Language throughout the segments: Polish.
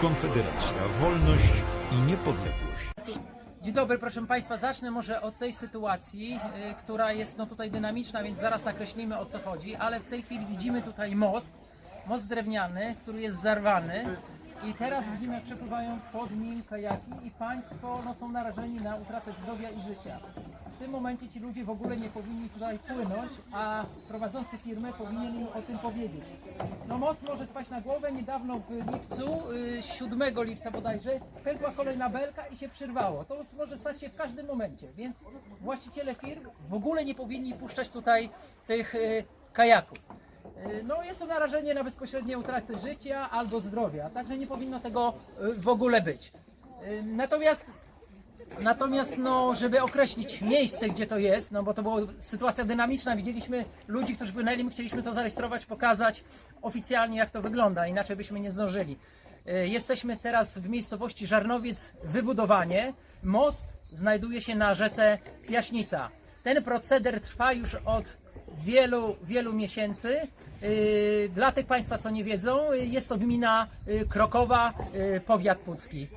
Konfederacja, wolność i niepodległość. Dzień dobry, proszę Państwa. Zacznę może od tej sytuacji, y, która jest no tutaj dynamiczna, więc zaraz nakreślimy o co chodzi, ale w tej chwili widzimy tutaj most, most drewniany, który jest zarwany i teraz widzimy jak przepływają pod nim kajaki i Państwo no, są narażeni na utratę zdrowia i życia. W tym momencie ci ludzie w ogóle nie powinni tutaj płynąć, a prowadzący firmę powinien im o tym powiedzieć. No most może spaść na głowę. Niedawno w lipcu, y, 7 lipca bodajże, pękła kolejna belka i się przyrwało. To może stać się w każdym momencie, więc właściciele firm w ogóle nie powinni puszczać tutaj tych y, kajaków. Y, No jest to narażenie na bezpośrednie utraty życia albo zdrowia, także nie powinno tego y, w ogóle być. Y, Natomiast Natomiast, no, żeby określić miejsce, gdzie to jest, no bo to była sytuacja dynamiczna, widzieliśmy ludzi, którzy płynęli, my chcieliśmy to zarejestrować, pokazać oficjalnie, jak to wygląda, inaczej byśmy nie zdążyli. E, Jesteśmy teraz w miejscowości Żarnowiec Wybudowanie. Most znajduje się na rzece Piaśnica. Ten proceder trwa już od wielu, wielu miesięcy. Yy, Dla tych Państwa, co nie wiedzą, jest to gmina yy, Krokowa, powiat pucki.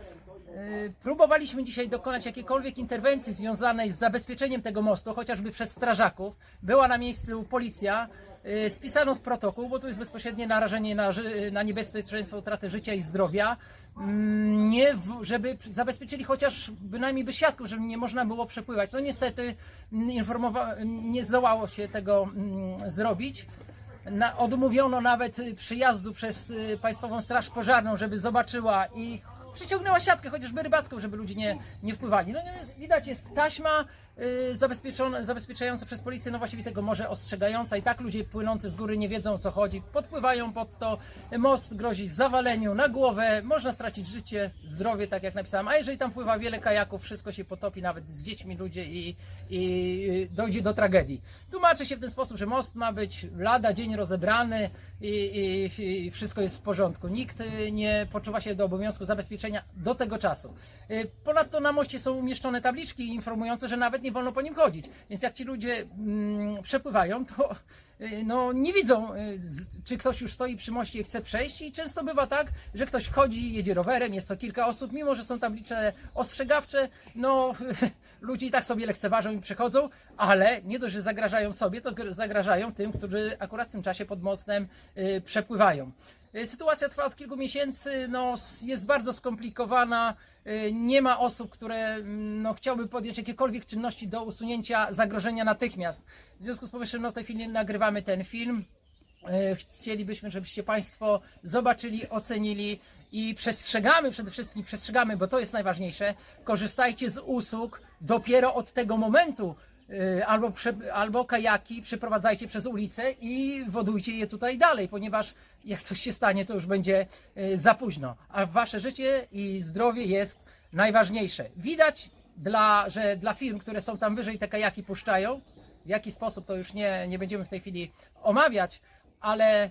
Yy, Próbowaliśmy dzisiaj dokonać jakiejkolwiek interwencji związanej z zabezpieczeniem tego mostu, chociażby przez strażaków. Była na miejscu policja. yy, Spisano z protokół, bo tu jest bezpośrednie narażenie na, ży- na niebezpieczeństwo utraty życia i zdrowia. Mm, Nie, żeby zabezpieczyli chociaż bynajmniej by siatką, żeby nie można było przepływać. No niestety mm, informowa- nie zdołało się tego mm, zrobić. Na, odmówiono nawet przyjazdu przez Państwową Straż Pożarną, żeby zobaczyła i przyciągnęła siatkę, chociażby rybacką, żeby ludzie nie, nie wpływali. No widać jest taśma y, zabezpieczona, zabezpieczająca przez policję, no właściwie tego może ostrzegająca i tak ludzie płynący z góry nie wiedzą o co chodzi, podpływają pod to, most grozi zawaleniu na głowę, można stracić życie, zdrowie, tak jak napisałem, a jeżeli tam pływa wiele kajaków, wszystko się potopi, nawet z dziećmi ludzie i, i dojdzie do tragedii. Tłumaczy się w ten sposób, że most ma być lada dzień rozebrany i, i, i wszystko jest w porządku. Nikt y, nie poczuwa się do obowiązku zabezpieczenia do tego czasu. Y, Ponadto na moście są umieszczone tabliczki informujące, że nawet nie wolno po nim chodzić. Więc jak ci ludzie mm, przepływają, to y, no, nie widzą, y, czy ktoś już stoi przy moście i chce przejść. I często bywa tak, że ktoś wchodzi, jedzie rowerem, jest to kilka osób, mimo że są tablice ostrzegawcze, no ludzie i tak sobie lekceważą i przechodzą, ale nie dość, że zagrażają sobie, to gr- zagrażają tym, którzy akurat w tym czasie pod mostem przepływają. Y, Sytuacja trwa od kilku miesięcy, no, jest bardzo skomplikowana. y, Nie ma osób, które no, chciałyby podjąć jakiekolwiek czynności do usunięcia zagrożenia natychmiast. W związku z powyższym no, w tej chwili nagrywamy ten film. E, Chcielibyśmy, żebyście Państwo zobaczyli, ocenili i przestrzegamy przede wszystkim, przestrzegamy, bo to jest najważniejsze. Korzystajcie z usług dopiero od tego momentu. E, Albo, prze, albo kajaki przeprowadzajcie przez ulicę i wodujcie je tutaj dalej, ponieważ jak coś się stanie, to już będzie e, za późno. A wasze życie i zdrowie jest najważniejsze. Widać, dla, że dla firm, które są tam wyżej, te kajaki puszczają, w jaki sposób to już nie, nie będziemy w tej chwili omawiać, ale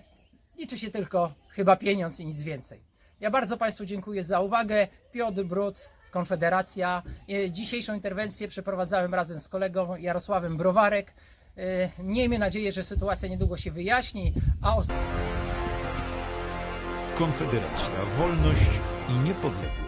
liczy się tylko chyba pieniądz i nic więcej. Ja bardzo Państwu dziękuję za uwagę. Piotr Bruc, Konfederacja. E, Dzisiejszą interwencję przeprowadzałem razem z kolegą Jarosławem Browarek. E, Miejmy nadzieję, że sytuacja niedługo się wyjaśni, a Konfederacja, wolność i niepodległość.